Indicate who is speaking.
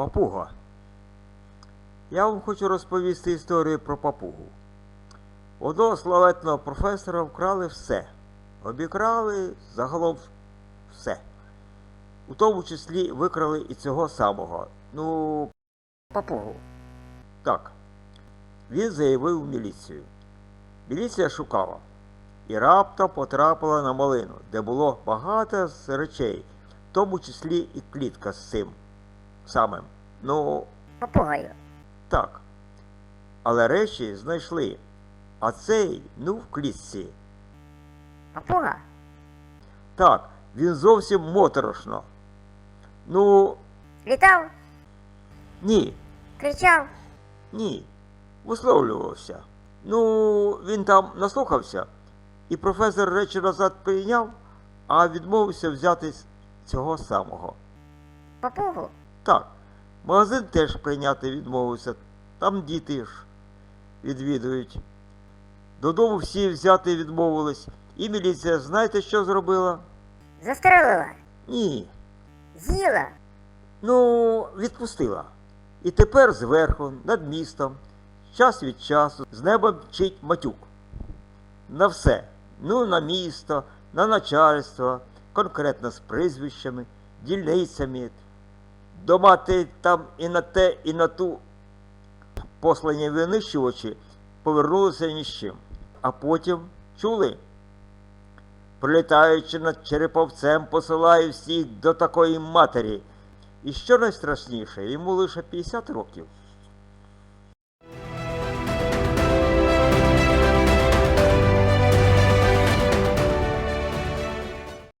Speaker 1: Папуга. Я вам хочу розповісти історію про папугу. Одного славетного професора вкрали все. Обікрали загалом все. У тому числі викрали і цього самого. Ну,
Speaker 2: Папугу.
Speaker 1: так. Він заявив у міліцію. Міліція шукала. І раптом потрапила на малину, де було багато речей, в тому числі і клітка з цим самим. Ну,
Speaker 2: Папугою.
Speaker 1: так. Але речі знайшли. А цей, ну, в клітці.
Speaker 2: Папуга?
Speaker 1: Так, він зовсім моторошно. Ну,
Speaker 2: Літав,
Speaker 1: ні,
Speaker 2: кричав.
Speaker 1: ні. Висловлювався. Ну, він там наслухався, і професор речі назад прийняв, а відмовився взяти цього самого.
Speaker 2: Папугу?
Speaker 1: Так, магазин теж прийняти відмовився. Там діти ж відвідують. Додому всі взяти відмовились. І міліція, знаєте, що зробила?
Speaker 2: Застрелила.
Speaker 1: Ні.
Speaker 2: З'їла.
Speaker 1: Ну, відпустила. І тепер зверху, над містом, час від часу, з неба мчить матюк. На все. Ну, на місто, на начальство, конкретно з прізвищами, дільницями. Домати там і на те, і на ту послані винищувачі повернулися ні з чим. А потім чули? Прилітаючи над Череповцем, посилаю всіх до такої матері. І що найстрашніше, йому лише 50 років.